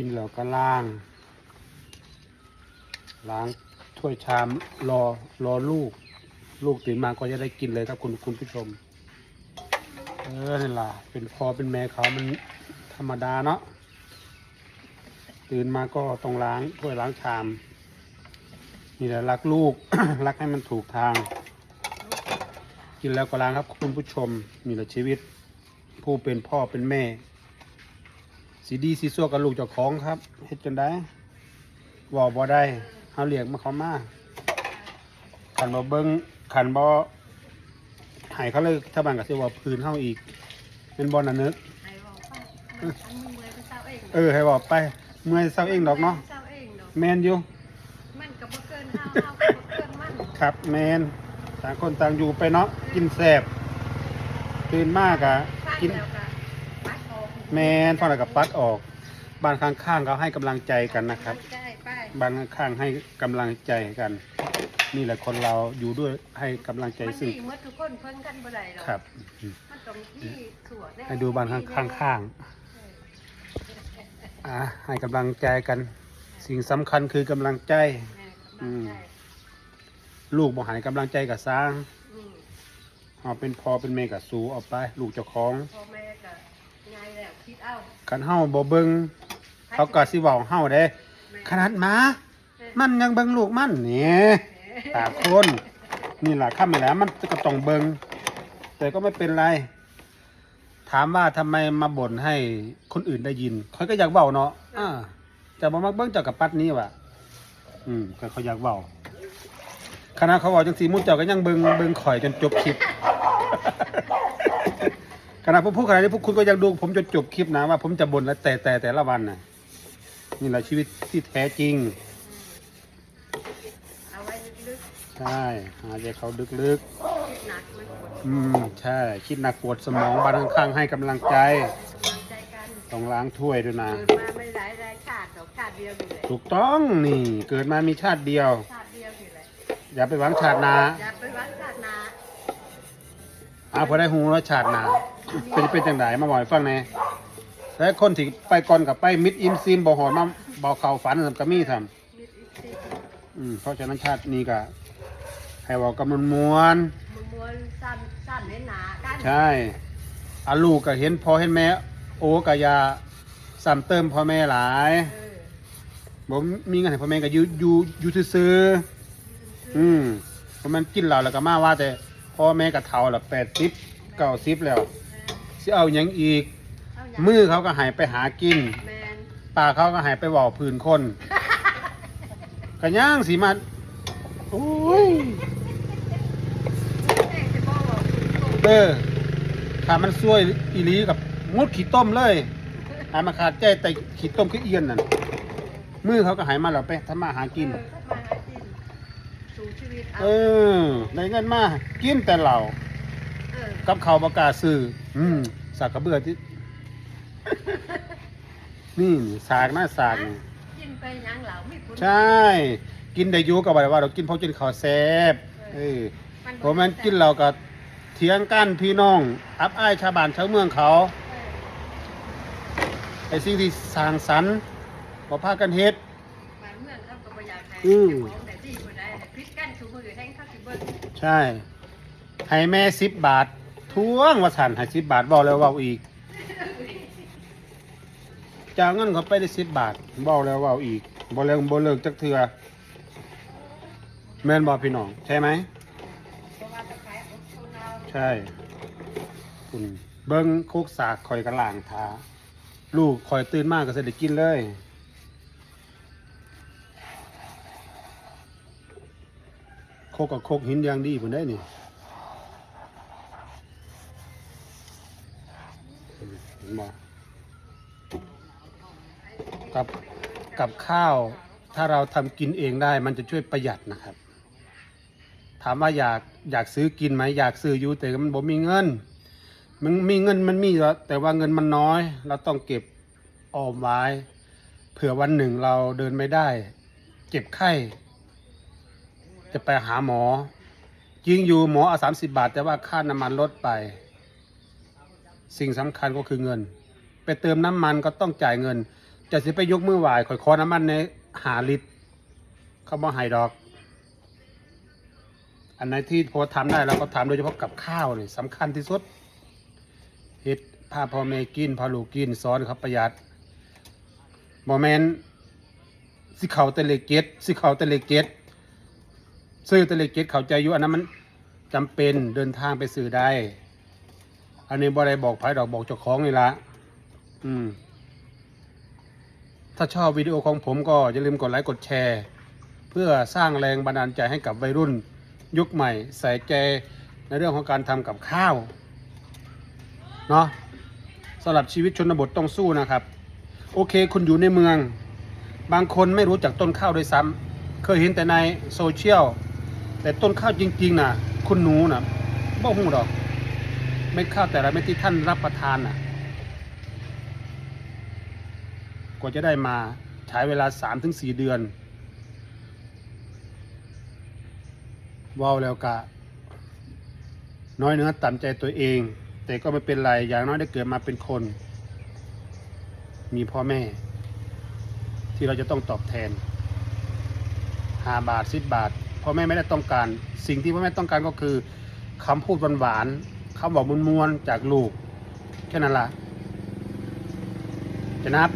กินแล้วก็ล้าง ล้างถ้วยชามรอรอลูก ลูกตื่นมาก็จะได้กินเลยครับคุณคุณผู้ชม เออนี่ล่ะ เป็นพอเป็นแม่เขามันธรรมดาเนาะตื่นมาก็ต้องล้างถ้วยล้างชาม นี่แหละรักลูก รักให้มันถูกทาง กินแล้วก็ล้างครับคุณผู้ชมมีแหละชีวิต ผู้เป็นพ่อเป็นแม่ สีดีสีซัวกับลูกเจ้าของครับเฮ็ดจนได้วอบ่ได้เฮาเรียกมาเขามาขันบ่เบิ่งขันบ่ให้เขาเลยถ้าบ้านก็สิว่าพื้นเฮาอีกเป็นบ่น่ะนึกให้บอกไปอันมึงเลยไปเศร้าเองเออให้บอกไปเมื่อยเศร้าเองดอกเนาะเศร้าเองดอกแมนอยู่มันก็บ่เกินเฮาเฮาก็บ่เกินมันครับแมนต่างคนต่างอยู่ไปเนาะกินแสบตื่นมากอะฟังกิน แล้วก็ปัดออก แมนฟังแล้วกับปัดออกบ้านข้างๆเขาให้กำลังใจกันนะครับ ใช่ไปบ้านข้างๆให้กำลังใจกัน นี่แหละคนเราอยู่ด้วยให้กำลังใจมันซึ่งดีหมดทุกคนเพิ่นกันบ่ได้หรอกครับ มันต้องที่สวดแน่ให้ดูบ้านข้างๆอะให้กำลังใจกัน สิ่งสำคัญคือกำลังใจ แม่กำลังใจลูกบ่ใหายกำลังใจกับสร้างอืมเอาเป็นพอเป็นแม่กับสูเอาไป ลูกเจ้าของพ่อแม่ก็ ง่ายแล้วคิดเอากันเฮาบ่เบิงเขาก็สิเว้าเฮาเด้ ขนาดหมา มันยังเบิงลูกมันนี่ตาคนนี่ล่ะข้ามไปแล้วมันก็ต้องเบิงแต่ก็ไม่เป็นไร ถามว่าทำไมมาบ่นให้คนอื่นได้ยินเขาก็อยากเว้าเนาะอ่าจะบ่มักเบิ่งเจ้ากับปัดนี้ว่ะอืมก็เขาอยากเว้าคณะเขาเว้าจังซี่มุ่นเจ้าก็ยังเบิงเบิงข่อยจนจบคลิป ขณะผมพูดขนาดนี้พวกคุณก็ยังดูผมจนจบคลิปนะว่า ผมจะบ่นแล้วแต่แต่แต่ละวันน่ะนี่แหละชีวิตที่แท้จริงเอาไว้ลึกใช่หาใจเขาลึกๆคิดหนักมันปวดๆอืมใช่ คิดหนักปวดสมองบ้านข้างๆให้กำลังใจกำลังใจกันต้องล้างถ้วยด้วยนะเกิดมาไม่หลายหลายชาติดอกชาติเดียวนี่แหละถูกต้องนี่ เกิดมามีชาติเดียว ชาติเดียวนี่แหละอย่าไปหวังชาติหนาอย่าไปวัดชาตินาอาพอได้หูแล้วชาติหนา เป็นเป็นจังไดมาบอกให้ฟังแหน่แล้วคนที่ไปก่อนกับไปมิดอิมซิมบ่หอดมาบ่เข่าฝันกับมีทำมิดอีกทีอืมเพราะฉะนั้นชาตินี้ก็ให้เว่ากำมันมวนมันมวนสั้นสั้นเน้นหนากันใช่อาลูกก็เห็นพอเห็นแม่ โอ้กะยาซ้ำเติมพ่อแม่หลายเออผมมีเงินให้พ่อแม่ก็อยู่อยู่อยู่ซื่อๆอืมเพราะมันกินเหล้าแล้วก็มาว่าแต่พ่อแม่ก็เฒ่าละแปดสิบเก้าสิบแล้ว สิเอาหยังอีก เอาอย่างมือเขาก็ใหายไปหากิน แมนปากเขาก็ใหายไปเว่าพื้นคนก็ย่างสีมาโอ้ยแม่จะบอกว่าคุณโตเออถ้ามันซวยอีหลีกับงดขี้ต้มเลยหายมาขาดใจแต่ขี้ต้มคือเอียนนั่นมือเขาก็ใหายมาแล้วไปทำมาหากิน เออเข้ามาหากินสู่ชีวิตเอาเออได้เงินมากินแต่เหล่าเออ กับเขาวประกล้าศซื้ออืมสากกระเบือที่ นี่สากหน้าสากนี่กินไปหยังเหล่าไม่คุ้นใช่ กินได้อยุก็บ่ได้ว่าเรากินเพราะกินข้าวแซ่บเออเพราะมันกินเราก็เถียงกันพี่น้อง อับอ้ายชาวบ้านชาวเมืองเขาเออไอ้สิ่งที่สร้างสรรค์บ่พากันเฮ็ด บ้านเมืองเขาก็บ่อยากให้อืม เจ้าของแต่ที่บ่ได้ให้พิษกันชูมือแห้งเข้าสิเบิ่งใช่ ให้แม่สิบบาททวงว่าสันให้สิบบาทบอกแล้วว่าอีกจะเอาเงินเขาไปได้สิบบาทบอกแล้วว่าอีกบอกแล้วบ่เลิกจักเทือแม่นบอกพี่น้องใช่ไหมใช่คุณเบิ้งโคกสากคอยกระล่างทาลูกคอยตื่นมากก็จะได้กินเลยโคกกับโคกหินอย่างดีผมได้นี่เห็นบ่กับ กับข้าว ถ้าเราทำกินเองได้ มันจะช่วยประหยัดนะครับ ถามว่าอยากอยากซื้อกินไหมอยากซื้ออยู่แต่มันบ่มีเงิน มันมีเงินมันมีแล้วแต่ว่าเงินมันน้อย เราต้องเก็บออมไว้ เผื่อวันหนึ่งเราเดินไม่ได้ เจ็บไข้ จะไปหาหมอจริงอยู่หมอเอาสามสิบาท แต่ว่าค่าน้ำมันลดไป สิ่งสำคัญก็คือเงิน ไปเติมน้ำมันก็ต้องจ่ายเงิน จะสิไปยกมือไหวข่อยขอน้ำมันในหาลิตรเขาบ่ให้ดอก อันไหนที่พอทำได้เราก็ทำโดยเฉพาะกับข้าวนี่สำคัญที่สุดเฮ็ดพาพ่อแม่กินพาลูกกินสอนครับประหยัดบ่แมนสิเขาต่เล็กเก็ดสิเขาต่เล็กเก็ดซื้อต่เล็กเก็ดเขาใจอยู่อันนั้นมันจำเป็นเดินทางไปซื้อได้ อันนี้บ่ได้บอกไผดอกบอกเจ้าของนี่ละอืม ถ้าชอบวิดีโอของผมก็อย่าลืมกดไลค์กดแชร์ เพื่อสร้างแรงบันดาลใจให้กับวัยรุ่น ยุคใหม่ ใส่ใจในเรื่องของการทำกับข้าวเนาะสำหรับชีวิตชนบทต้องสู้นะครับ โอเคคุณอยู่ในเมือง บางคนไม่รู้จักต้นข้าวด้วยซ้ำเคยเห็นแต่ในโซเชียลแต่ต้นข้าวจริงๆนะคุณหนูนะบ่หูดอกเม็ดข้าวแต่ละเม็ดที่ท่านรับประทานน่ะ ว่าจะได้มาใช้เวลาสามถึงสี่เดือนว้าวแล้วกะ น้อยเนื้อต่ำใจตัวเอง แต่ก็ไม่เป็นไรอย่างน้อยได้เกิดมาเป็นคน มีพ่อแม่ ที่เราจะต้องตอบแทนหาบาทสิบบาทพ่อแม่ไม่ได้ต้องการ สิ่งที่พ่อแม่ต้องการก็คือคำพูดหวานๆคำบอกมวลๆจากลูกแค่นั้นล่ะจะนับ